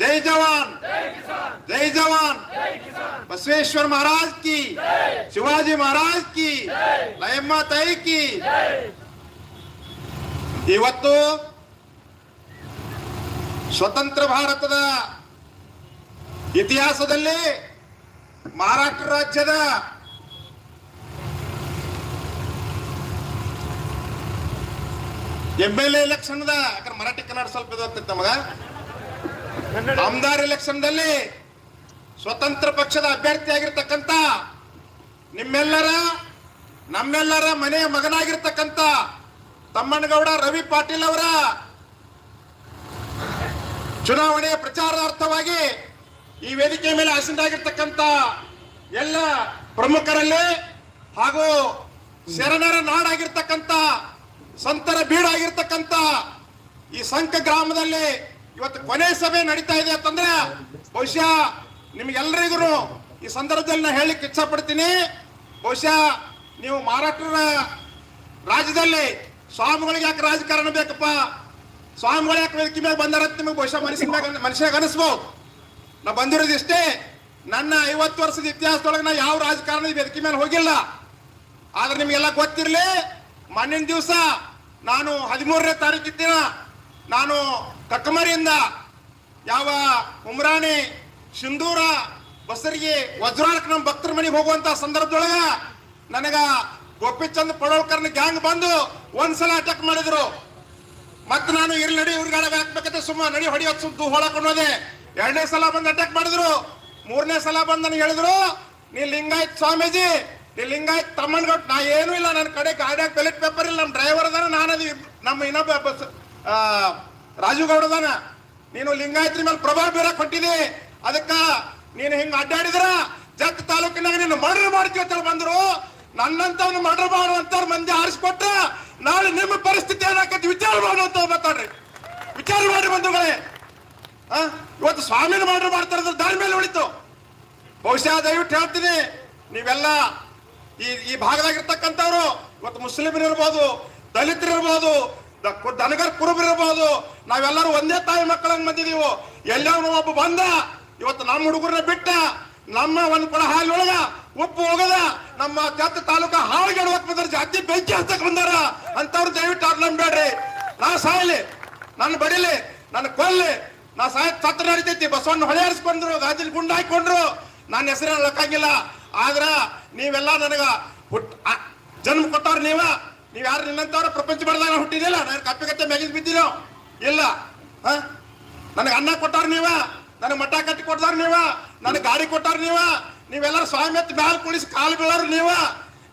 ಜೈ ಜವಾನ್. ಜೈ ಜವಾನ್. ಬಸವೇಶ್ವರ ಮಹಾರಾಜ್ ಕಿ. ಶಿವಾಜಿ ಮಹಾರಾಜ್ ಕಿ. ಲಯಮ್ಮ ತಾಯಿ ಕಿ. ಇವತ್ತು ಸ್ವತಂತ್ರ ಭಾರತದ ಇತಿಹಾಸದಲ್ಲಿ ಮಹಾರಾಷ್ಟ್ರ ರಾಜ್ಯದ ಎಂ ಎಲ್ ಎ ಎಲೆಕ್ಷನ್ದ ಯಾಕಂದ್ರೆ ಮರಾಠಿ ಕನ್ನಡ ಸ್ವಲ್ಪ ಇದು ಆಗ್ತೈತೆ ನಮಗ. ಆಮದಾರ್ ಎಲೆಕ್ಷನ್ದಲ್ಲಿ ಸ್ವತಂತ್ರ ಪಕ್ಷದ ಅಭ್ಯರ್ಥಿಯಾಗಿರ್ತಕ್ಕಂಥ ನಿಮ್ಮೆಲ್ಲರ, ನಮ್ಮೆಲ್ಲರ ಮನೆಯ ಮಗನಾಗಿರ್ತಕ್ಕಂಥ ತಮ್ಮಣ್ಣಗೌಡ ರವಿ ಪಾಟೀಲ್ ಅವರ ಚುನಾವಣೆಯ ಪ್ರಚಾರಾರ್ಥವಾಗಿ ಈ ವೇದಿಕೆ ಮೇಲೆ ಆಸೀನರಾಗಿರ್ತಕ್ಕಂಥ ಎಲ್ಲ ಪ್ರಮುಖರಲ್ಲಿ ಹಾಗೂ ಶರಣರ ನಾಡಾಗಿರ್ತಕ್ಕಂಥ, ಸಂತರ ಬೀಡಾಗಿರ್ತಕ್ಕಂಥ ಈ ಸಂಕ ಗ್ರಾಮದಲ್ಲಿ ಇವತ್ತು ಕೊನೆ ಸಭೆ ನಡೀತಾ ಇದೆ ಅಂತಂದ್ರೆ ಬಹುಶಃ ನಿಮ್ಗೆಲ್ಲರಿಗೂ ಈ ಸಂದರ್ಭದಲ್ಲಿ ನಾನು ಹೇಳಲಿಕ್ಕೆ ಇಚ್ಛಪಡ್ತೀನಿ. ಬಹುಶಃ ನೀವು ಮಹಾರಾಷ್ಟ್ರ ರಾಜ್ಯದಲ್ಲಿ ಸ್ವಾಮಿಗಳಿಗೆ ಯಾಕೆ ರಾಜಕಾರಣ ಬೇಕಪ್ಪ? ಸ್ವಾಮಿಗಳು ಯಾಕೆ ವೇದಿಕೆ ಮೇಲೆ ಬಂದಾರ ನಿಮಗೆ ಬಹುಶಃ ಮನಸ್ಸಿನ ಮನುಷ್ಯಾಗ ಅನಿಸ್ಬೋದು. ನಾ ಬಂದಿರೋದು ಇಷ್ಟೇ. ನನ್ನ ಐವತ್ತು ವರ್ಷದ ಇತಿಹಾಸದೊಳಗೆ ನಾ ಯಾವ ರಾಜಕಾರಣ ವೇದಿಕೆ ಮೇಲೆ ಹೋಗಿಲ್ಲ. ಆದ್ರೆ ನಿಮಗೆಲ್ಲ ಗೊತ್ತಿರಲಿ, ಮಣ್ಣಿನ ದಿವಸ ನಾನು ಹದಿಮೂರನೇ ತಾರೀಕಿನ ನಾನು ಕಕ್ಕಮರಿಯಿಂದ ಯಾವ ಉಮ್ರಾಣಿ ಸಿಂಧೂರ ಬಸರಿಗೆ ವಜ್ರಾಳಕ್ಕೆ ನಮ್ಮ ಭಕ್ತರ ಮನೆಗೆ ಹೋಗುವಂತ ಸಂದರ್ಭದೊಳಗ ನನಗ ಗೋಪಿಚಂದ್ ಪಡೋಳ್ಕರ್ನ ಗ್ಯಾಂಗ್ ಬಂದು ಒಂದ್ಸಲ ಅಟ್ಯಾಕ್ ಮಾಡಿದ್ರು. ಮತ್ತೆ ನಾನು ಇರ್ಲಿ ನಡಿ ಇವ್ರಿಗಾಳ ಹಾಕ್ಬೇಕಂತ ಸುಮ್ಮ ನಡಿ ಹೊಡಿಯೋದ್ ಸುದ್ದು ಹೊಳಕೊಂಡು ಅನ್ನೋದೆ ಎರಡನೇ ಸಲ ಬಂದು ಅಟ್ಯಾಕ್ ಮಾಡಿದ್ರು. ಮೂರನೇ ಸಲ ಬಂದು ನನಗೆ ಹೇಳಿದ್ರು, ನೀ ಲಿಂಗಾಯತ್ ಸ್ವಾಮೀಜಿ, ನೀ ಲಿಂಗಾಯತ್ ತಮ್ಮನ್ಗೌಟ್ ನಾ ಏನೂ ಇಲ್ಲ, ನನ್ನ ಕಡೆ ಗಾಡಿಯಾಗ ಬೆಲೆಟ್ ಪೇಪರ್ ಇಲ್ಲ, ನಮ್ಮ ಡ್ರೈವರ್ ಅದಾನ ನಾನು ನಮ್ಮ ಇನ್ನೊಬ್ಬ ಬಸ್ ಆ, ರಾಜು ಗೌಡ ಅದಾನ. ನೀನು ಲಿಂಗಾಯತ್ರಿ ಮೇಲೆ ಪ್ರಭಾವ ಬೀರಕ್ ಹೊಟ್ಟಿದೆ ಅದಕ್ಕ ನೀನು ಹಿಂಗ ಅಡ್ಡಾಡಿದ್ರ ಜತ್ ತಾಲೂಕಿನಾಗ ನೀನು ಮರ್ಡರ್ ಮಾಡ್ತೀವಿ ಅಂತ ಬಂದ್ರು. ನನ್ನಂತವ್ನು ಮರ್ಡರ್ ಮಾಡುವಂತ ಮಂದಿ ಆರಿಸ್ಕೊಟ್ರ ನಾಳೆ ನಿಮ್ಮ ಪರಿಸ್ಥಿತಿ ಏನಾಕತಿ ವಿಚಾರ ಮಾಡುವಂತ ಬರ್ತಾಡ್ರಿ ವಿಚಾರ ಮಾಡಿ ಬಂಧುಗಳೇ? ಇವತ್ತು ಸ್ವಾಮಿನ ಮರ್ಡರ್ ಮಾಡ್ತಾರ ದಾರಿ ಮೇಲೆ ಉಳಿತು. ಬಹುಶಃ ದಯವಿಟ್ಟು ಹೇಳ್ತೀನಿ ನೀವೆಲ್ಲ ಈ ಈ ಭಾಗದಾಗಿರ್ತಕ್ಕಂಥವ್ರು ಇವತ್ತು ಮುಸ್ಲಿಮರು ಇರ್ಬೋದು ದಲಿತರು ಇರ್ಬೋದು ದ- ಕು- ದನಗರ್ ಕುರುಬಿರಬಹುದು. ನಾವೆಲ್ಲರೂ ಒಂದೇ ತಾಯಿ ಮಕ್ಕಳಂಗ್ ಬಂದಿದೀವು ಎಲ್ಲರೂ ಒಬ್ಬ ಬಂದ, ಇವತ್ತು ನಮ್ಮ ಹುಡುಗರನ್ನ ಬಿಟ್ಟ, ನಮ್ಮ ಒಂದು ಕೊಡ ಹಾಲಿ ಒಳಗ ಉಪ್ಪು ಹೋಗದ ನಮ್ಮ ಜತ್ ತಾಲೂಕ ಹಾಳಿಗೆ ಬಂದ್ರೆ, ಜಾತಿ ಬೆಂಕಿ ಹಚ್ಚಕ್ ಬಂದಾರ ಅಂತವ್ರು ದಯವಿಟ್ಟು ನಂಬೇಡ್ರಿ ನಾ ಸಾಯ್ಲಿ ನನ್ನ ಬಡಿಲಿ ನನ್ನ ಕೊಲ್ಲಿ, ನಾ ಸಾಯ್ ಸತ್ರ ನಡಿತೈತಿ, ಬಸವಣ್ಣ ಹೊಳೆಯಾರಿಸ್ಕೊಂಡ್ರು ಗಾಜಿಲ್ ಗುಂಡ ಹಾಕೊಂಡ್ರು ನನ್ನ ಹೆಸರು ಹೇಳಕ್ಕಾಗಿಲ್ಲ ಆದ್ರ ನೀವೆಲ್ಲ ನನಗ ಹುಟ್ ಜನ್ಮ ಕೊಟ್ಟವ್ರ ನೀವ. ನೀವ್ ಯಾರು ನಿನ್ನಂತವ್ರ ಪ್ರಪಂಚ ಬಡದಾಗ ಹುಟ್ಟಿದಿಲ್ಲ ನಾನು ಕಪ್ಪೆ ಕಟ್ಟೆ ಮ್ಯಾಗಿದ್ ಬಿದ್ದಿರೋ? ಇಲ್ಲ. ಹ? ನನಗೆ ಅನ್ನ ಕೊಟ್ಟಾರ ನೀವ? ನನಗೆ ಮಠ ಕಟ್ಟಿ ಕೊಡ್ತಾರ ನೀವ? ನನಗೆ ಗಾಡಿ ಕೊಟ್ಟಾರ ನೀವ? ನೀವೆಲ್ಲರೂ ಸ್ವಾಮಿ ಎತ್ತ ಮ್ಯಾಲ ಕುಳಿಸಿ ಕಾಲು ಬೀಳೋರು ನೀವ?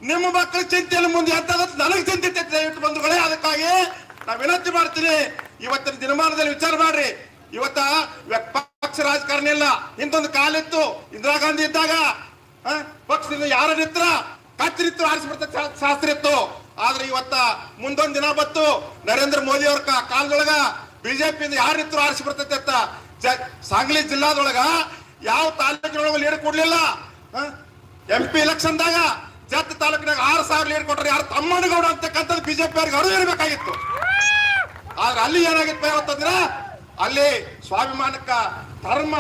ನಿಮ್ಮ ಮಕ್ಕಳ ಚಿಂತೆಯಲ್ಲಿ ಮುಂದೆ ಎಂತ ನನಗೆ ಚಿಂತೆ ದಯವಿಟ್ಟು ಬಂಧುಗಳೇ. ಅದಕ್ಕಾಗಿ ನಾ ವಿನಂತಿ ಮಾಡ್ತೀನಿ. ಇವತ್ತಿನ ದಿನಮಾನದಲ್ಲಿ ವಿಚಾರ ಮಾಡ್ರಿ. ಇವತ್ತ ಪಕ್ಷ ರಾಜಕಾರಣ ಇಲ್ಲ. ಇಂದೊಂದು ಕಾಲಿತ್ತು. ಇಂದಿರಾ ಗಾಂಧಿ ಇದ್ದಾಗ ಪಕ್ಷದಿಂದ ಯಾರ ನಿತ್ರ ಕತ್ತಿರಿತ್ತು ಆರಿಸ್ಬಿಡ್ತ ಶಾಸ್ತ್ರ ಇತ್ತು. ಆದ್ರೆ ಇವತ್ತ ಮುಂದೊಂದ್ ದಿನ ಬತ್ತು ನರೇಂದ್ರ ಮೋದಿ ಅವ್ರ ಕಾಲದೊಳಗ ಬಿಜೆಪಿಯಿಂದ ಯಾರಿತ್ತು ಆರಿಸಿ ಬರ್ತೈತೆ ಅಂತ ಸಾಂಗ್ಲಿ ಜಿಲ್ಲಾದೊಳಗ ಯಾವ ತಾಲೂಕಿನೊಳಗ ಲೀಡ್ ಕೊಡ್ಲಿಲ್ಲ ಎಂ ಪಿ ಎಲೆಕ್ಷನ್ದಾಗ ಜತ್ ತಾಲೂಕಿನಾಗ ಆರು ಸಾವಿರ ಲೀಡ್ ಕೊಟ್ರೆ ಯಾರು ತಮ್ಮನಗೌಡ ಅಂತಕ್ಕಂಥದ್ದು ಬಿಜೆಪಿ ಅವ್ರಿಗೆ ಅರಿವು ಇರಬೇಕಾಗಿತ್ತು. ಆದ್ರೆ ಅಲ್ಲಿ ಏನಾಗಿತ್ತು ಇವತ್ತಂದ್ರ ಅಲ್ಲಿ ಸ್ವಾಭಿಮಾನಕ್ಕ ಧರ್ಮ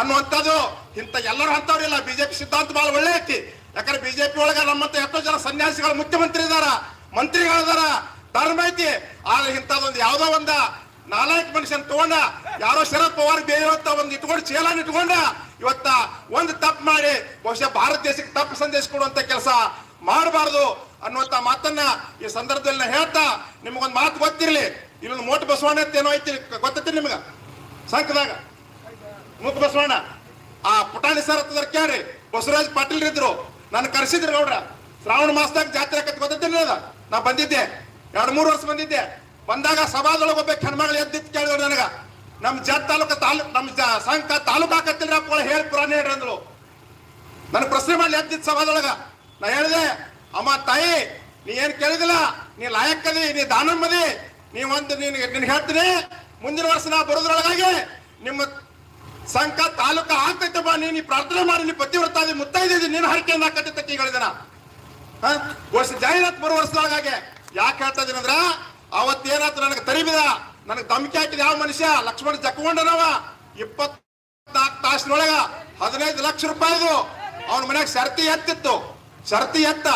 ಅನ್ನುವಂಥದ್ದು ಇಂಥ ಎಲ್ಲರೂ ಅಂತವ್ರಿಲ್ಲ ಬಿಜೆಪಿ ಸಿದ್ಧಾಂತ ಬಹಳ ಒಳ್ಳೆ ಐತಿ. ಯಾಕಂದ್ರೆ ಬಿಜೆಪಿ ಒಳಗ ನಮ್ಮಂತ ಎಷ್ಟೋ ಜನ ಸನ್ಯಾಸಿಗಳು ಮುಖ್ಯಮಂತ್ರಿ ಇದಾರ. ಮಂತ್ರಿಗಳಿದಾರ ಧರ್ಮ ಐತಿ. ಆದ್ರೆ ಇಂಥದೊಂದು ಯಾವ್ದೋ ಒಂದ ನಾಲ್ಕು ಮನುಷ್ಯನ್ ತಗೊಂಡ, ಯಾರೋ ಶರದ್ ಪವಾರ್ ಬೇಯಿರೋಂತ ಒಂದು ಇಟ್ಕೊಂಡು ಚೇಲನ್ ಇಟ್ಕೊಂಡ, ಇವತ್ತ ಒಂದು ತಪ್ಪು ಮಾಡಿ, ಬಹುಶಃ ಭಾರತ ದೇಶಕ್ಕೆ ತಪ್ಪು ಸಂದೇಶ ಕೊಡುವಂತ ಕೆಲಸ ಮಾಡಬಾರದು ಅನ್ನುವಂತ ಮಾತನ್ನ ಈ ಸಂದರ್ಭದಲ್ಲಿ ನಾ ಹೇಳ್ತಾ, ನಿಮ್ಗೊಂದು ಮಾತು ಗೊತ್ತಿರಲಿ. ಇಲ್ಲೊಂದು ಮೋಟ ಬಸವಣ್ಣ ಅಂತ ಏನೋ ಐತಿ ಗೊತ್ತೈತಿ ನಿಮ್ಗ? ಸಂಕದಾಗ? ಮೂಕ ಬಸವಣ್ಣ? ಆ ಪುಟಾಣಿ ಸರ್ ಹತ್ತದ ಕೇಳ್ರಿ. ಬಸವರಾಜ್ ಪಾಟೀಲ್ ಇದ್ರು ನಾನು ಕರ್ಸಿದ್ರು ಗೌಡ್ರ. ಶ್ರಾವಣ ಮಾಸದಾಗ ಜಾತ್ರೆ ಆಕತ್ ಗೊತ್ತೈತಿ ಅದ ನಾ ಬಂದಿದ್ದೆ. ಎರಡು ಮೂರು ವರ್ಷ ಬಂದಿದ್ದೆ. ಬಂದಾಗ ಸಭಾದೊಳಗೆ ಒಬ್ಬ ಹೆಣ್ಮಗಳು ಎದ್ದಿತ್ತು ಕೇಳಿದ್ರು ನನಗ. ನಮ್ಮ ಜತ್ ತಾಲೂಕು ತಾಲೂಕ್ ನಮ್ ಜ- ಸಂಘ ತಾಲೂಕ್ ಹಾಕತ್ತಿಲ್ರ ಹೇಳಿ ಪುರಾಣ ಹೇಳ್ರಿ ಅಂದ್ರು ನನ್ ಪ್ರಶ್ನೆ ಮಾಡಿ ಎದ್ದಿತ್ತು ಸಭಾದೊಳಗ. ನಾ ಹೇಳಿದೆ, ಅಮ್ಮ ತಾಯಿ, ನೀ ಏನ್ ಕೇಳಿದಿಲ್ಲ? ನೀ ಲಾಯಕ್ಕದಿ, ನೀ ದಾನಮ್ಮದಿ. ನೀ ಒಂದು ನೀನು, ನಿನ್ ಹೇಳ್ತೀನಿ, ಮುಂದಿನ ವರ್ಷ ನಾ ಬರೋದ್ರೊಳಗಾಗಿ ನಿಮ್ಮ ಸಂಘ ತಾಲೂಕ ಆಗ್ತೈತಪ್ಪ ನೀನು ನೀ ನೀ ಪ್ರಾರ್ಥನೆ ಮಾಡಿ, ನೀ ಪತಿವ್ರತಾದಿ ಮುತ್ತೈದಿ ನೀನು ಹರಕೆಯನ್ನ ಹಾಕತ್ತೆ ಕೇಳಿದನ ವರ್ಷ ಜಾಹೀರಾತ್ ಬರುವ ಯಾಕೆ ಹೇಳ್ತಾ ಇದೀನಿ ಅಂದ್ರ, ಅವತ್ತೇನಾಯ್ತು ನನಗೆ ತರಿಬಿದ. ನನಗೆ ಧಮಕಿ ಹಾಕಿದ ಯಾವ ಮನುಷ್ಯ? ಲಕ್ಷ್ಮಣ ಜಕ್ಕೊಂಡನವ ಇಪ್ಪತ್ ನಾಲ್ಕು ತಾಸಿನೊಳಗ ಹದಿನೈದು ಲಕ್ಷ ರೂಪಾಯಿದು ಅವನ ಮನೆಗೆ ಶರ್ತಿ ಎತ್ತಿತ್ತು. ಶರ್ತಿ ಎತ್ತ.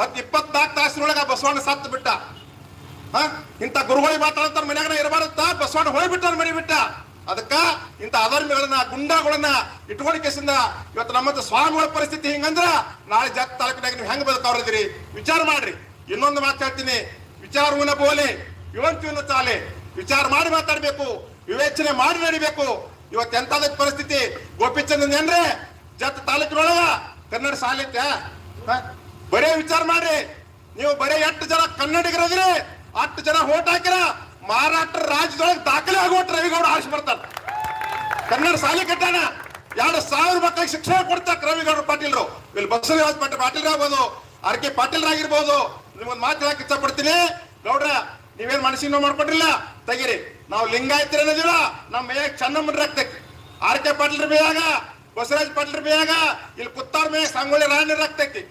ಹತ್ ಇಪ್ಪತ್ನಾಲ್ಕು ತಾಸಿನೊಳಗ ಬಸವಣ್ಣ ಸತ್ತು ಬಿಟ್ಟ. ಹ? ಇಂಥ ಗುರುಗಳಿ ಮಾತಾಡಂತ ಮನ್ಯಾಗ ಇರಬಾರತ್ತ ಬಸವಣ್ಣ ಹೋಗ್ಬಿಟ್ಟಾರ ಮರಿ ಬಿಟ್ಟ. ಅದಕ್ಕ ಇಂಥ ಅಧರ್ಮಿಗಳನ್ನ, ಗುಂಡಾಗಳನ್ನ ಇಟ್ಕೊಂಡು ಕೇಸಿಂದ ಇವತ್ತು ನಮ್ಮಂತ ಸ್ವಾಮಿಗಳ ಪರಿಸ್ಥಿತಿ ಹಿಂಗಂದ್ರ ನಾಳೆ ಜಾತಿ ತಾಲೂಕಿನಾಗ ನೀವು ಹೆಂಗ್ ಬದುಕವ್ರದಿರಿ ವಿಚಾರ ಮಾಡ್ರಿ. ಇನ್ನೊಂದು ಮಾತು ಹೇಳ್ತೀನಿ. ವಿಚಾರವನ್ನ ಬೋಲೆ ಯುವಂತಿಯನ್ನು ಚಾಲೆ. ವಿಚಾರ ಮಾಡಿ ಮಾತಾಡ್ಬೇಕು, ವಿವೇಚನೆ ಮಾಡಿ ನಡಿಬೇಕು. ಇವತ್ತು ಎಂತಾದ ಪರಿಸ್ಥಿತಿ? ಗೋಪಿಚಂದನ್ ಏನ್ರಿ, ಜತ್ ತಾಲೂಕಿನೊಳಗ ಕನ್ನಡ ಸಾಲಿತ್ಯ ಬರೇ ವಿಚಾರ ಮಾಡ್ರಿ. ನೀವು ಬರೇ ಎಷ್ಟು ಜನ ಕನ್ನಡಿಗರದ್ರಿ ಅಷ್ಟು ಜನ ಓಟ್ ಹಾಕಿರ ಮಹಾರಾಷ್ಟ್ರ ರಾಜ್ಯದೊಳಗೆ ದಾಖಲೆ ಆಗೋಟ್ ರವಿಗೌಡ ಆರಿಸಿ ಬರ್ತಾರ ಕನ್ನಡ ಶಾಲೆ ಕಟ್ಟಾನ. ಎರಡು ಸಾವಿರ ಮಕ್ಕಳಿಗೆ ಶಿಕ್ಷಣ ಕೊಡ್ತಾರ ರವಿಗೌಡ ಪಾಟೀಲ್ರು. ಇಲ್ಲಿ ಬಸವರಾಜ್ ಪಾಟೀಲ್ ಪಾಟೀಲ್ ಆಗ್ಬೋದು ಆರ್ ಕೆ ಪಾಟೀಲ್ ಆಗಿರ್ಬೋದು ನಿಮ್ಗೊಂದು ಮಾತು ಹೇಳಕ್ ಇಷ್ಟಪಡ್ತೀನಿ. ಗೌಡ್ರ, ನೀವೇನ್ ಮನಸ್ಸಿಗೆ ನೋವು ಮಾಡ್ಕೊಟ್ರಿಲ್ಲ ತೆಗಿರಿ. ನಾವು ಲಿಂಗಾಯತರ ಅನ್ನೋದಿಲ್ಲ, ನಮ್ಮ ಮೇಯಾಗ ಚನ್ನಮ್ಮನ ರಕ್ತ ಆರ್ ಕೆ ಪಾಟೀಲ್ ಮೇಯಾಗ, ಬಸವರಾಜ್ ಪಾಟೀಲ್ ಮೇಯಾಗ, ಇಲ್ಲಿ ಪುತ್ತಾರ್ ಮೇ ಸಂಗೊಳ್ಳಿ ರಾಣಿ ರಕ್ತೈತಿ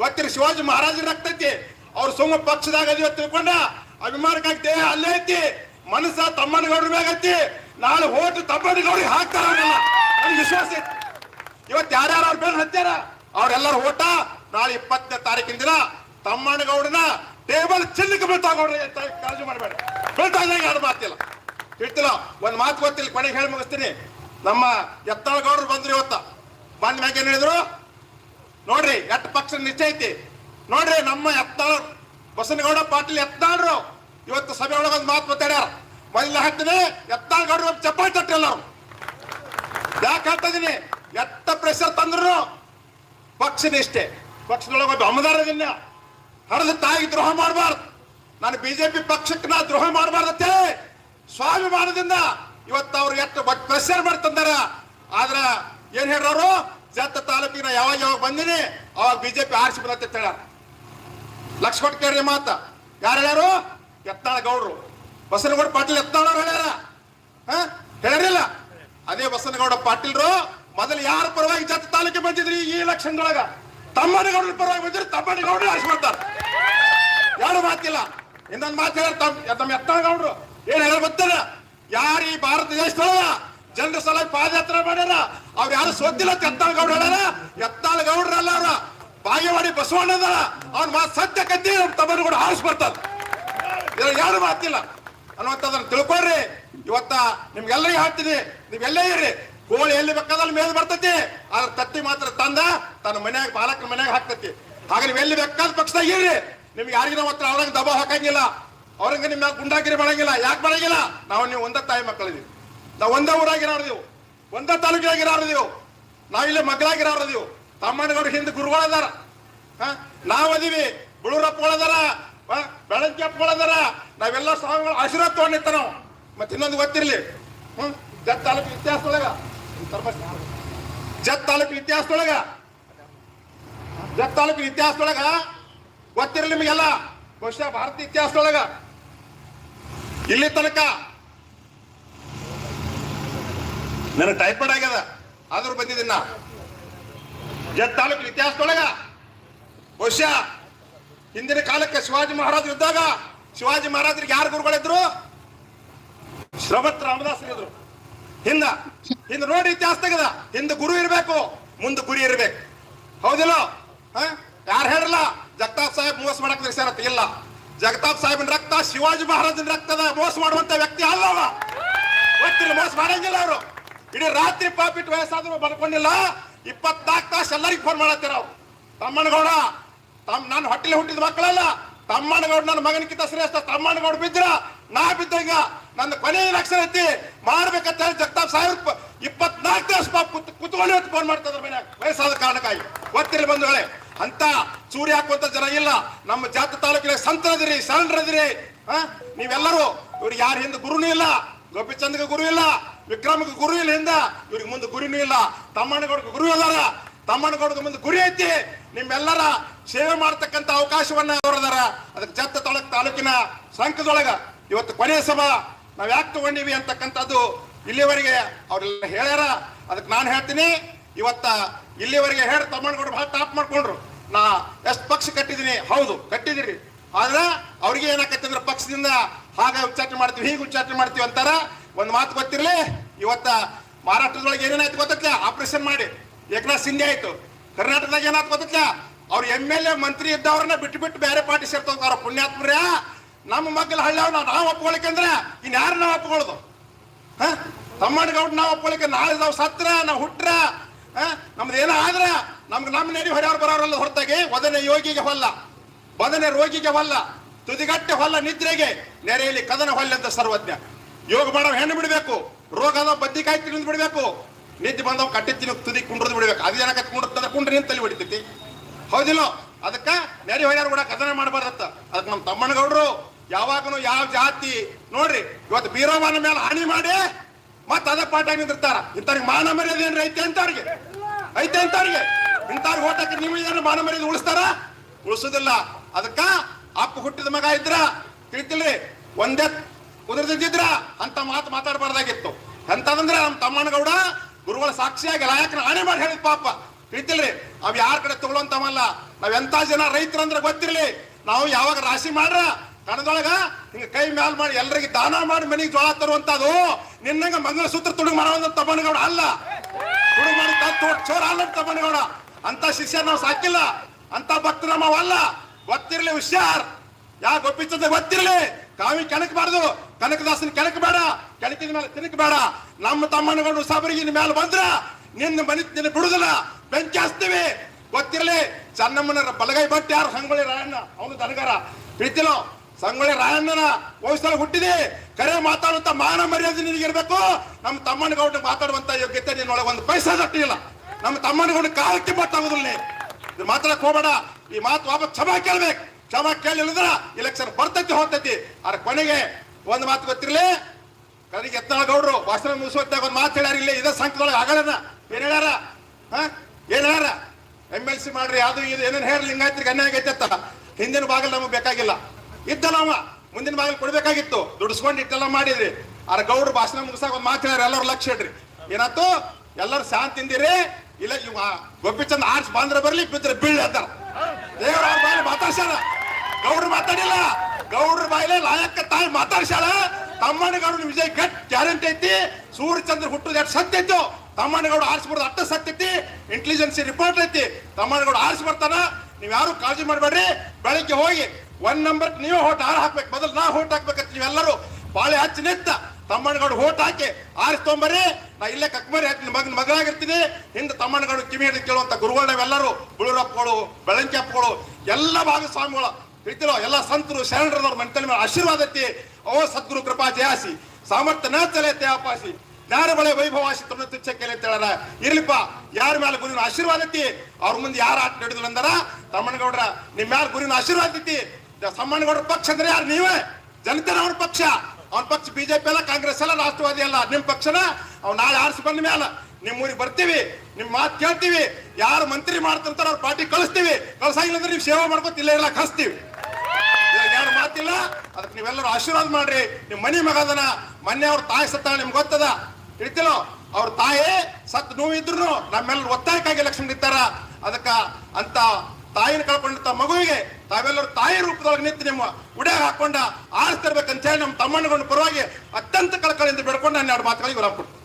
ಗೊತ್ತಿರಿ ಶಿವಾಜಿ ಮಹಾರಾಜರ ರಕ್ತೈತಿ ಅವ್ರು ಸುಮ್ಮ ಪಕ್ಷದಾಗ ತಿಳ್ಕೊಂಡ ಅಭಿಮಾನಕ್ಕಾಗಿ ದೇಹ ಅಲ್ಲೇ ಐತಿ, ಮನಸ್ಸ ತಮ್ಮನಗೌಡ್ರ ಗೌಡ್ರ ಐತಿ, ನಾಳೆ ಹೋಟು ತಮ್ಮನಗೌಡ್ರಿಗೆ ಹಾಕ್ತಾರ ನನ್ಗೆ ವಿಶ್ವಾಸ ಐತಿ. ಇವತ್ತು ಯಾರ್ಯಾರು ಅವ್ರ ಮೇಲೆ ಹತ್ಯಾರ? ಅವ್ರೆಲ್ಲರ ಓಟ, ನಾಳೆ ಇಪ್ಪತ್ತನೇ ತಾರೀಕಿನ ದಿನ ತಮ್ಮಣ್ಣಗೌಡನ ಟೇಬಲ್ ಚಿನ್ನಕ್ಕೆ ಬೀಳ್ತಾ ಕಾಳಜಿ ಮಾಡಬೇಡ. ಬೀಳ್ತಾ ಇದ್ದಾಗ ಎರಡು ಮಾತಿಲ್ಲ. ಇಡ್ತಿಲ್ಲ ಒಂದ್ ಮಾತು ಗೊತ್ತಿಲ್ಲ, ಕೊನೆಗೆ ಹೇಳಿ ಮುಗಿಸ್ತೀನಿ. ನಮ್ಮ ಎತ್ತಾಳ ಗೌಡ್ರು ಬಂದ್ರಿ ಇವತ್ತ. ಬಂದ ಮ್ಯಾಗ ಏನ್ ಹೇಳಿದ್ರು? ನೋಡ್ರಿ, ಎಟ್ ಪಕ್ಷ ನಿಶ್ಚಯ ಐತಿ. ನೋಡ್ರಿ, ನಮ್ಮ ಎತ್ತಾಳ ಬಸನಗೌಡ ಪಾಟೀಲ್ ಎತ್ತಾಳ್ರು ಇವತ್ತು ಸಭೆ ಒಳಗೆ ಒಂದು ಮಾತು ಮಾತಾಡ್ಯಾರ. ಮೊದಲ ಹಾಕ್ತೀನಿ ಎತ್ತಾಳ ಗೌಡ್ರು ಒಂದು ಚಪ್ಪಾಳೆ ತಟ್ಟಿಲ್ಲ ಅವ್ರು ಯಾಕೆ ಹೇಳ್ತಾ ಇದೀನಿ? ಎತ್ತ ಪ್ರೆಷರ್ ತಂದ್ರು ಪಕ್ಷ ನಿಷ್ಠೆ. ಪಕ್ಷದೊಳಗೆ ಒಬ್ಬ ಅಮದಾರದಿಲ್ಲ ಹರಿದ ತಾಯಿ ದ್ರೋಹ ಮಾಡಬಾರ್ದು. ನಾನು ಬಿಜೆಪಿ ಪಕ್ಷಕ್ಕೆ ನಾ ದ್ರೋಹ ಮಾಡಬಾರ್ದತ್ತೆ ಸ್ವಾಭಿಮಾನದಿಂದ ಇವತ್ತು ಅವ್ರು ಎಷ್ಟು ಪ್ರೆಷರ್ ಮಾಡ್ತಂದಾರ ಆದ್ರ ಏನ್ ಹೇಳ್ರವ್ರು? ಜತ್ತ ತಾಲೂಕಿನ ಯಾವಾಗ ಯಾವಾಗ ಬಂದಿನಿ, ಅವಾಗ ಬಿಜೆಪಿ ಆರಿಸಿ ಬರತ್ತೆ ಹೇಳ ಲಕ್ಷ ಕೇಳ್ರಿ ಮಾತ. ಯಾರು ಹೇಳ್ಯಾರು ಎತ್ತಾಳ ಗೌಡ್ರು. ಬಸನಗೌಡ ಪಾಟೀಲ್ ಎತ್ತಾಳವ್ರು ಹೇಳ್ಯಾರ. ಹೇಳಿಲ್ಲ ಅದೇ ಬಸನಗೌಡ ಪಾಟೀಲ್ರು, ಮೊದಲು ಯಾರ ಪರವಾಗಿ ಜಾತಿ ತಾಲೂಕಿಗೆ ಬಂದಿದ್ರಿ ಈ ಎಲೆಕ್ಷನ್ದೊಳಗ ತಮ್ಮನಗೌಡರ ಪರವಾಗಿ ಬಂದಿದ್ರು, ತಮ್ಮನಗೌಡರು ಆಶ್ ಮಾಡ್ತಾರ ಯಾರು ಮಾತಿಲ್ಲ. ಇನ್ನೊಂದು ಮಾತು ಹೇಳ ತಮ್ಮ ತಮ್ಮ ಎತ್ತಾಳಗೌಡ್ರು ಏನ್ ಹೇಳ ಬರ್ತಾರ ಯಾರು ಈ ಭಾರತ ದೇಶದೊಳಗ ಜನರ ಸಲ ಪಾದಯಾತ್ರೆ ಮಾಡ್ಯಾರ? ಅವ್ರು ಯಾರು ಸೋತಿಲ್ಲ ಎತ್ತಾಳ ಗೌಡ್ರ ಹೇಳ್ಯಾರ? ಎತ್ತಾಳ ಗೌಡ್ರಲ್ಲ ಅವ್ರ. ಬಾಗೇವಾಡಿ ಬಸವಣ್ಣ ಅದಾರ ಅವ್ನ ಮಾತು ಸತ್ಯ ಕತ್ತಿ ತಮ್ಮನ ಕೂಡ ಹಾರಿಸ್ ಬರ್ತದ ಯಾರು ಮಾತಿಲ್ಲ. ಅನ್ನುವಂಥದ್ದನ್ನು ತಿಳ್ಕೊಳ್ರಿ. ಇವತ್ತ ನಿಮ್ಗೆಲ್ಲರಿಗೂ ಹೇಳ್ತೀನಿ, ನೀವೆಲ್ಲೇ ಇರ್ರಿ ಕೋಳಿ ಎಲ್ಲಿ ಬೇಕಾದಲ್ಲಿ ಮೇಲೆ ಬರ್ತತಿ. ಆದ್ರೆ ತತ್ತಿ ಮಾತ್ರ ತಂದ ತನ್ನ ಮನ್ಯಾಗ ಬಾಲಕನ ಮನ್ಯಾಗ ಹಾಕ್ತತಿ. ಹಾಗೆ ನೀವು ಎಲ್ಲಿ ಬೇಕಾದ ಪಕ್ಷದಾಗ ಇರ್ರಿ. ನಿಮ್ಗೆ ಯಾರಿಗಿನ ಮಾತ್ರ ಅವ್ರಂಗೆ ದಬಾವ್ ಹಾಕಂಗಿಲ್ಲ. ಅವ್ರಂಗೆ ನಿಮ್ಮ ಗುಂಡಾಗಿರಿ ಮಾಡಂಗಿಲ್ಲ. ಯಾಕೆ ಮಾಡಂಗಿಲ್ಲ? ನಾವು ನೀವು ಒಂದ ತಾಯಿ ಮಕ್ಕಳಿದೀವಿ. ನಾವು ಒಂದೇ ಊರಾಗಿರೋರ್ದೀವು ಒಂದೇ ತಾಲೂಕಿನಾಗಿರೋರ್ದೀವು ನಾವಿಲ್ಲೇ ಮಕ್ಕಳಾಗಿರೋರ್ದೀವು ತಮ್ಮಣ್ಣಗೌಡ ಹಿಂದೆ ಗುರುಗಳು ಅದಾರ. ಹ? ನಾವ್ ಅದೀವಿ. ಬುಳುರಪ್ಪಗಳದಾರ ಬೆಳಂಕಿಯಪ್ಪಗಳದಾರ ನಾವೆಲ್ಲ ಸ್ವಾಮಿಗಳ ಆಶೀರ್ವಾದ ತಗೊಂಡಿತ್ತ ನಾವು. ಮತ್ತೆ ಇನ್ನೊಂದು ಗೊತ್ತಿರ್ಲಿ. ಹ್ಮ್ ಜತ್ ತಾಲೂಕು ಇತಿಹಾಸದೊಳಗ. ಜತ್ ತಾಲೂಕು ಇತಿಹಾಸದೊಳಗ. ಜತ್ ತಾಲೂಕು ಇತಿಹಾಸದೊಳಗ ಗೊತ್ತಿರಲಿ ನಿಮಗೆಲ್ಲ. ಬಹುಶಃ ಭಾರತ ಇತಿಹಾಸದೊಳಗ. ಇಲ್ಲಿ ತನಕ ನನಗೆ ಟೈಫಾಯ್ಡ್ ಆಗ್ಯದ. ಆದ್ರೂ ಬಂದಿದ್ದೀನ ಜತ್ ತಾಲೂಕು ಇತಿಹಾಸದೊಳಗ ಬಹುಶಃ ಹಿಂದಿನ ಕಾಲಕ್ಕೆ ಶಿವಾಜಿ ಮಹಾರಾಜರು ಇದ್ದಾಗ ಶಿವಾಜಿ ಮಹಾರಾಜರಿಗೆ ಯಾರು ಗುರುಗಳಿದ್ರು? ಶ್ರಮತ್ ರಾಮದಾಸರಿದ್ರು ಹಿಂದ ಹಿಂದ ನೋಡಿ ಇತಿಹಾಸದಾಗದ ಹಿಂದ ಗುರು ಇರಬೇಕು, ಮುಂದೆ ಗುರಿ ಇರಬೇಕು. ಹೌದಿಲ್ಲ? ಯಾರು ಹೇಳಲ್ಲ ಜಗತಾಪ್ ಸಾಹೇಬ್ ಮೋಸ ಮಾಡಕ್ ನಿಲ್ಸಾರತ್ತ ಇಲ್ಲ. ಜಗತಾಪ್ ಸಾಹೇಬನ ರಕ್ತ ಶಿವಾಜಿ ಮಹಾರಾಜನ ರಕ್ತದ ಮೋಸ ಮಾಡುವಂತ ವ್ಯಕ್ತಿ ಅಲ್ಲವ? ಗೊತ್ತಿಲ್ಲ, ಮೋಸ ಮಾಡಂಗಿಲ್ಲ ಅವರು. ಇಡೀ ರಾತ್ರಿ ಪಾಪಿಟ್ ವಯಸ್ಸಾದ್ರು ಬರ್ಕೊಂಡಿಲ್ಲ. ಇಪ್ಪತ್ನಾಲ್ಕು ತಾಸು ಎಲ್ಲರಿಗೂ ಫೋನ್ ಮಾಡತ್ತೀರ ಅವ್ರು. ತಮ್ಮನಗೌಡ ತಮ್ಮ ನಾನು ಹೊಟ್ಟೆಲಿ ಹುಟ್ಟಿದ ಮಕ್ಕಳಲ್ಲ. ತಮ್ಮನಗೌಡ ನನ್ನ ಮಗನಕ್ಕಿಂತ ಶ್ರೇಷ್ಠ. ತಮ್ಮನಗೌಡ ಬಿದ್ರ, ನಾ ಬಿದ್ದಾಗ ನನ್ನ ಕೊನೆಯ ಲಕ್ಷಣ ಐತಿ ಮಾಡ್ಬೇಕಂತ ಹೇಳಿ ಜಗತಾಪ್ ಸಾಹೇಬ್ ಇಪ್ಪತ್ನಾಲ್ಕು ತಾಸು ಪಾಪ ಕುತ್ ಕುತ್ಕೊಂಡು ಇವತ್ತು ಫೋನ್ ಮಾಡ್ತಿದ್ರು ಮನ್ಯಾಗ. ವಯಸ್ಸಾದ ಕಾರಣಕ್ಕಾಗಿ. ಗೊತ್ತಿರಲಿ ಬಂಧುಗಳೇ, ಅಂತ ಸೂರ್ಯ ಹಾಕುವಂತ ಜನ ಇಲ್ಲ. ನಮ್ಮ ಜಾತ ತಾಲೂಕಿನ ಸಂತರದಿರಿ ಶರಣರದಿರಿ ಆ ನೀವೆಲ್ಲರೂ ಇವ್ರಿಗೆ ಯಾರ ಹಿಂದೆ ಗುರುನೂ ಇಲ್ಲ. ಗೋಪಿಚಂದ್ಗೆ ಗುರು ಇಲ್ಲ, ವಿಕ್ರಮ್ಗೆ ಗುರು ಇಲ್ಲ ಹಿಂದ ಇವ್ರಿಗೆ ಮುಂದೆ ಗುರಿನೂ ಇಲ್ಲ. ತಮ್ಮಣ್ಣಗೌಡಕ್ಕೆ ಗುರು ಇಲ್ಲಾರ ತಮ್ಮಣ್ಣಗೌಡಕ್ಕೆ ಮುಂದೆ ಗುರಿ ಐತಿ. ನಿಮ್ಮೆಲ್ಲರ ಸೇವೆ ಮಾಡ್ತಕ್ಕಂತ ಅವಕಾಶವನ್ನ ಅವರದಾರ ಅದಕ್ಕೆ ಜತ್ತ ತೊಳಕ್ ತಾಲೂಕಿನ ಸಂಕದೊಳಗ ಇವತ್ತು ಕೊನೆಯ ಸಭಾ ನಾವ್ ಯಾಕೆ ತಗೊಂಡಿವಿ ಅಂತಕ್ಕಂಥದ್ದು ಇಲ್ಲಿವರೆಗೆ ಅವರೆಲ್ಲ ಹೇಳ್ಯಾರ. ಅದಕ್ಕೆ ನಾನು ಹೇಳ್ತೀನಿ, ಇವತ್ತ ಇಲ್ಲಿವರೆಗೆ ಹೇಳಿ ತಮ್ಮಣ್ಣಗೌಡ ಬಹಳ ಟಾಪ್ ಮಾಡ್ಕೊಂಡ್ರು. ನಾ ಎಷ್ಟು ಪಕ್ಷ ಕಟ್ಟಿದ್ದೀನಿ ಹೌದು, ಕಟ್ಟಿದಿರಿ. ಆದ್ರೆ ಅವ್ರಿಗೆ ಏನಾಕತ್ತಂದ್ರೆ ಪಕ್ಷದಿಂದ ಹಾಗೆ ಉಚ್ಚಾಟನೆ ಮಾಡ್ತೀವಿ, ಹೀಗೆ ಉಚ್ಚಾಟನೆ ಮಾಡ್ತೀವಿ ಅಂತಾರ, ಒಂದು ಮಾತು ಗೊತ್ತಿರಲಿ, ಇವತ್ತ ಮಹಾರಾಷ್ಟ್ರದೊಳಗೆ ಏನೇನಾಯ್ತು ಗೊತ್ತಲ್ಲ ಆಪರೇಷನ್ ಮಾಡಿ. ಏಕನಾಥ್ ಸಿಂಧೆ ಆಯ್ತು. ಕರ್ನಾಟಕದಾಗ ಏನಾಯ್ತು ಗೊತ್ತಲ್ಲ ಅವ್ರು ಎಂ ಎಲ್ ಎ ಮಂತ್ರಿ ಇದ್ದವ್ರನ್ನ ಬಿಟ್ಟು ಬಿಟ್ಟು ಬೇರೆ ಪಾರ್ಟಿ ಸೇರ್ತಾರ ಪುಣ್ಯಾತ್ಮರ್ಯ ನಮ್ಮ ಮಕ್ಕಳ ಹಳ್ಳಿ ನಾವು ಒಪ್ಕೊಳಕಂದ್ರೆ ಇನ್ ಯಾರು ನಾವು ಒಪ್ಕೊಳ್ಳೋದು ಹ? ತಮ್ಮಣ್ಣಗೌಡ್ ನಾವು ಒಪ್ಕೊಳಕ್ಕೆ ನಾಳೆ ನಾವು ಸತ್ರ, ನಾವು ಹುಟ್ರ? ನಮ್ದು ಏನೋ ಆದ್ರ ನಮ್ಗೆ ನಮ್ಮ ನೆಡಿ ಹೊರ ಬರೋರಲ್ಲ ಹೊರತಾಗಿ, ಒದನೆ ಯೋಗಿಗೆ ಹೊಲ್ಲ. ಬದನೆ ರೋಗಿಗೆ ಹೊಲ್ಲ, ತುದಿಗಟ್ಟೆ ಹೊಲ್ಲ ನಿದ್ರೆಗೆ ನೆರೆಯಲ್ಲಿ ಕದನ ಹೊಲ್ಲ ಅಂತ ಸರ್ವಜ್ಞ. ಯೋಗ ಮಾಡೋ ಹೆಣ್ಣು ಬಿಡಬೇಕು ರೋಗ ರೋಗದ ಬದ್ದಿಕಾಯಿ ತಿಂದು ಬಿಡಬೇಕು. ನಿದ್ದೆ ಬಂದವ ಕಟ್ಟಿ ತಿನ್ನ ತುದಿ ಕುಂಡ್ರದ್ ಬಿಡ್ಬೇಕು. ಅದು ಏನಕ್ಕೆ ಕುಂಡ್ರದ ಕುಂಡ್ರಿ ಅಂತ ತಲೆ ಹೊಡಿತೈತಿ. ಹೌದಿಲ್ಲ? ಅದಕ್ಕ ನೆರೆ ಹೊಯ್ಯಾರು ಕೂಡ ಕದನ ಮಾಡಬಾರ್ದತ್ತ. ಅದಕ್ಕೆ ನಮ್ಮ ತಮ್ಮಣ್ಣಗೌಡ್ರು ಯಾವಾಗನು ಯಾವ ಜಾತಿ, ನೋಡ್ರಿ, ಇವತ್ತು ಬೀರವನ ಮೇಲೆ ಹಾನಿ ಮಾಡಿ ಮತ್ತ ಅದ ಪಾಠ ನಿಂತಿರ್ತಾರ ಇಂಥವ್ರಿಗೆ ಮಾನ ಮರ್ಯಾದೆ ಏನ್ರಿ ಐತೆ ಅಂತವ್ರಿಗೆ? ಐತೆ ಅಂತವ್ರಿಗೆ? ಇಂಥವ್ರಿಗೆ ಓಟಕ್ಕೆ ನೀವು ಏನು ಮಾನ ಮರ್ಯಾದೆ ಉಳಿಸ್ತಾರ? ಉಳಿಸೋದಿಲ್ಲ. ಅದಕ್ಕ ಅಪ್ಪ ಹುಟ್ಟಿದ ಮಗ ಇದ್ರ? ತಿಳಿತಿಲ್ರಿ? ಒಂದೇ ಕುದುರ್ದಿದ್ರ ಅಂತ ಮಾತು ಮಾತಾಡಬಾರ್ದಾಗಿತ್ತು. ಎಂತದಂದ್ರ ನಮ್ಮ ತಮ್ಮನಗೌಡ ಗುರುಗಳ ಸಾಕ್ಷಿಯಾಗಿ ಲಾಯಕನ ಆಣೆ ಮಾಡಿ ಹೇಳಿದ್ ಪಾಪ. ತಿಳಿತಿಲ್ರಿ? ಅವ್ ಯಾರ ಕಡೆ ತಗೊಳ್ಳೋಂತವಲ್ಲ. ನಾವ್ ಎಂತ ಜನ ರೈತರಂದ್ರೆ ಗೊತ್ತಿರ್ಲಿ. ನಾವು ಯಾವಾಗ ರಾಶಿ ಮಾಡ್ರ? ಕಣದೊಳಗ ಹಿಂಗ ಕೈ ಮ್ಯಾಲ್ ಮಾಡಿ ಎಲ್ರಿಗೆ ದಾನ ಮಾಡಿ ಮನೆಗೆ ಜೋಳ ತರುವಂತದು ನಿನ್ನಂಗ ಮಂಗಲಸೂತ್ರ ತುಡುಗು ಮಾಡುವಂತ ತಮ್ಮನಗೌಡ ಅಲ್ಲ. ತುಡುಗು ಮಾಡಿ ಚೋರ ಅಲ್ಲ ತಮ್ಮನಗೌಡ ಅಂತ ಶಿಷ್ಯ ನಾವು ಸಾಕಿಲ್ಲ. ಅಂತ ಭಕ್ತ ನಮ್ಮ ಅಲ್ಲ ಗೊತ್ತಿರ್ಲಿ ಹುಷಾರ್. ಯಾ ಗೊಪ್ಪಿಚ್ಚದ ಗೊತ್ತಿರಲಿ. ಕಾವಿ ಕೆಣಕಬಾರ್ದು. ಕನಕದಾಸನ ಕೆಣಕ ಬೇಡ ಕೆಣಕಿದ ಮೇಲೆ ತಿನ್ಕಬೇಡ. ನಮ್ಮ ತಮ್ಮನಗೌಡ ಸಾಬರಿಗೆ ನಿನ್ನ ಮೇಲೆ ಬಂದ್ರ ನಿನ್ನ ಮನಿ ನಿನ್ನ ಬಿಡುದಿಲ್ಲ ಬೆಂಕಿ ಹಚ್ತೀವಿ ಗೊತ್ತಿರಲಿ ಚನ್ನಮ್ಮನ ಬಲಗೈ ಬಟ್ಟೆ ಯಾರು ಸಂಗೊಳ್ಳಿ ರಾಯಣ್ಣ? ಅವನು ದನಗಾರ. ಪ್ರೀತಿಲೋ, ಸಂಗೊಳ್ಳಿ ರಾಯಣ್ಣನ ವಯಸ್ಸಲ್ಲಿ ಹುಟ್ಟಿದೆ. ಕರೆ ಮಾತಾಡುವಂತ ಮಾನ ಮರ್ಯಾದೆ ನಿನಗಿರ್ಬೇಕು ನಮ್ಮ ತಮ್ಮನ ಗೌಡ ಮಾತಾಡುವಂತ ಯೋಗ್ಯತೆ ನಿನ್ನೊಳಗೆ ಒಂದು ಪೈಸಾ ಇಲ್ಲ. ನಮ್ಮ ತಮ್ಮನಗೌಡ ಕಾಲಕ್ಕೆ ಬಟ್ಟಾಗುದಿಲ್ಲ ನೀ. ಮಾತಾಡಕ್ ಹೋಗ್ಬೇಡ ಈ ಮಾತು ವಾಪಸ್ ಕ್ಷಮಾ ಕೇಳ್ಬೇಕು. ಕ್ಷಮಾ ಕೇಳಿಲ್ಲದ್ರ ಇಲೆಕ್ಷನ್ ಬರ್ತೈತಿ, ಹೋಗ್ತೈತಿ. ಅದ್ರ ಕೊನೆಗೆ ಒಂದು ಮಾತು ಗೊತ್ತಿರಲಿ? ಕಡೆಗೆ ಎತ್ತನಾಳ ಗೌಡ್ರು, ಭಾಷಣ ಮುಗಿಸುವಂತಾಗ ಒಂದು ಮಾತು ಹೇಳ್ಯಾರ ಇಲ್ಲಿ, ಇದೇ ಸಂಘದೊಳಗೆ ಆಗಲ್ಲ ಏನ್ ಹೇಳ್ಯಾರ? ಹಾ? ಏನ್ ಹೇಳ್ಯಾರ? ಎಂ ಎಲ್ ಸಿ ಮಾಡ್ರಿ ಅದು ಇದು, ಏನೇನು ಹೇಳಿ ಲಿಂಗಾಯತ್ರಿಗೆ ಅನ್ಯಾಯ ಆಗೈತೆ ಹಿಂದಿನ ಬಾಗಿಲು ನಮಗೆ ಬೇಕಾಗಿಲ್ಲ. ಇದ್ದಲ್ಲ ಮುಂದಿನ ಬಾಗಿಲು ಕೊಡ್ಬೇಕಾಗಿತ್ತು. ದುಡಿಸ್ಕೊಂಡು ಇಟ್ಟೆಲ್ಲ ಮಾಡಿದ್ರಿ. ಅರ ಗೌಡ್ರು ಭಾಷಣ ಮುಗಿಸಾಗ ಒಂದು ಮಾತು ಹೇಳ್ಯಾರ, ಎಲ್ಲರೂ ಲಕ್ಷ ಇಡ್ರಿ. ಏನಾಯ್ತು? ಎಲ್ಲರೂ ಶಾಂತಿಂದಿರಿ ಇಲ್ಲ ಗೊಬ್ಬಿ ಗೋಪಿಚಂದ್ ಆರ್ಸ್ ಬಂದ್ರೆ ಬರ್ಲಿ, ಬಿದ್ರೆ ಬೀಳ್ ಅಂತಾರ. ದೇವ್ರ ಅವ್ರ ಬಾಯಲ್ಲಿ ಮಾತಾಡ್ಸ್ಯಾರ. ಗೌಡ್ರು ಮಾತಾಡಿಲ್ಲ. ಗೌಡ್ರ ಬಾಯಿಲೆ ಲಾಯಕ್ಕ ತಾಯಿ ಮಾತಾಡ್ಸ್ಯಾಳ. ತಮ್ಮಣ್ಣಗೌಡ ವಿಜಯ್ ಗಟ್ ಗ್ಯಾರಂಟಿ ಐತಿ. ಸೂರ್ಯಚಂದ್ರ ಹುಟ್ಟುದ ಎಷ್ಟು ಸತ್ಯ ಇತ್ತು ತಮ್ಮಣ್ಣಗೌಡ ಆರಿಸ್ಬಿಡ್ದು ಅಟ್ಟ ಸತ್ಯ ಐತಿ. ಇಂಟೆಲಿಜೆನ್ಸಿ ರಿಪೋರ್ಟ್ ಐತಿ. ತಮ್ಮಣ್ಣಗೌಡ ಆರಿಸಿ ಬರ್ತಾನ. ನೀವು ಯಾರು ಕಾಳಜಿ ಮಾಡಬೇಡ್ರಿ. ಬೆಳಿಗ್ಗೆ ಹೋಗಿ ಒನ್ ನಂಬರ್ ನೀವು ಹೋಟ್ ಆರ್ ಹಾಕ್ಬೇಕು. ಮೊದಲು ನಾ ಹೋಟ್ ಹಾಕ್ಬೇಕಂತ ನೀವೆಲ್ಲರೂ ಬಾಳೆ ಹಚ್ಚಿ ನಿಂತ ತಮ್ಮಣ್ಣಗೌಡ ಓಟ್ ಹಾಕಿ ಆರಿಸ್ತೊಂಬರಿ ನಾ ಇಲ್ಲೇ ಕಕ್ಮರಿ ಹಾಕಿ ಮಗನ ಮಗನಾಗಿರ್ತೀನಿ ಹಿಂದೆ ತಮ್ಮಣ್ಣಗೌಡ ಕಿವಿ ಹಿಡಿದು ಕೇಳುವಂತ ಗುರುಗಳು ನಾವೆಲ್ಲರೂ ಬುಳುರಪ್ಪಗಳು ಬೆಳಂಕಿಯಪ್ಪಗಳು, ಎಲ್ಲ ಭಾಗಸ್ವಾಮಿಗಳು, ತಿಳಿತಿರೋ ಎಲ್ಲ ಸಂತರು ಶರಣರದವ್ರ ತಲೆ ಮೇಲೆ ಆಶೀರ್ವಾದ ಐತಿ ಓ ಸದ್ಗುರು ಕೃಪಾ ಜಯಾಸಿ. ಸಾಮರ್ಥ್ಯ ನ ಚಲೈತೆ ಆಪಾಸಿ ಯಾರ ಬಳೆ ವೈಭವಾಸಿ ತಮ್ಮ ತುಚ್ಛ ಕೇಳಿ ಅಂತ ಹೇಳಾರ ಇರ್ಲಿಪ್ಪ ಯಾರ ಮೇಲೆ ಗುರಿನ ಆಶೀರ್ವಾದ ಐತಿ ಅವ್ರ ಮುಂದೆ ಯಾರ ಆಟ ನಡೆದ್ರು ಅಂದಾರ? ತಮ್ಮಣ್ಣಗೌಡ್ರ ನಿಮ್ಮ ಮ್ಯಾಲ ಗುರಿನ ಆಶೀರ್ವಾದ ಐತಿ ತಮ್ಮಣ್ಣಗೌಡ್ರ ಪಕ್ಷ ಅಂದ್ರೆ ಯಾರು? ನೀವೇ? ಜನತೆ ಅವ್ರ ಪಕ್ಷ. ಅವ್ನ ಪಕ್ಷ ಬಿಜೆಪಿ ಅಲ್ಲ, ಕಾಂಗ್ರೆಸ್ ಅಲ್ಲ, ರಾಷ್ಟ್ರವಾದಿ ಅಲ್ಲ. ನಿಮ್ ಪಕ್ಷನ ಅವ್ನ ನಾಳೆ ಆರಿಸಿ ಬಂದ ಮೇಲೆ ನಿಮ್ ಊರಿಗೆ ಬರ್ತೀವಿ, ನಿಮ್ ಮಾತು ಕೇಳ್ತೀವಿ, ಯಾರು ಮಂತ್ರಿ ಮಾಡ್ತಿರ್ತಾರ ಅವ್ರ ಪಾರ್ಟಿ ಕಳಿಸ್ತೀವಿ. ಕಳ್ಸಾಗಿಲ್ಲ ಅಂದ್ರೆ ನೀವು ಸೇವೆ ಮಾಡ್ಕೊತ ಇಲ್ಲ ಇಲ್ಲ ಕಳಿಸ್ತೀವಿ. ಯಾರು ಮಾತಿಲ್ಲ, ಅದಕ್ಕೆ ನೀವೆಲ್ಲರೂ ಆಶೀರ್ವಾದ ಮಾಡ್ರಿ. ನಿಮ್ ಮನಿ ಮಗದನ, ಮೊನ್ನೆ ಅವ್ರ ತಾಯಿ ಸತ್ತ ನಿಮ್ಗೆ ಗೊತ್ತದ? ತಿಳಿತಿಲ್ಲೋ? ಅವ್ರ ತಾಯಿ ಸತ್ ನೋವಿದ್ರು ನಮ್ಮೆಲ್ಲ ಒತ್ತಾಯಕ್ಕಾಗಿ ಎಲೆಕ್ಷನ್ ಇರ್ತಾರ ಅದಕ್ಕ ಅಂತ ತಾಯಿನ ಕಳ್ಕೊಂಡಂಥ ಮಗುವಿಗೆ ತಾವೆಲ್ಲರೂ ತಾಯಿ ರೂಪದೊಳಗೆ ನಿಂತು ನಿಮ್ಮ ಉಡೆ ಹಾಕೊಂಡ ಆರಿಸ್ತಿರ್ಬೇಕಂತ ಹೇಳಿ ನಮ್ಮ ತಮ್ಮಣ್ಣಗೊಂಡು ಪರವಾಗಿ ಅತ್ಯಂತ ಕಳಕಳಿಯಿಂದ ನಾನು ಎರಡು ಮಾತುಗಳಿಗೆ ಕೊಟ್ಟು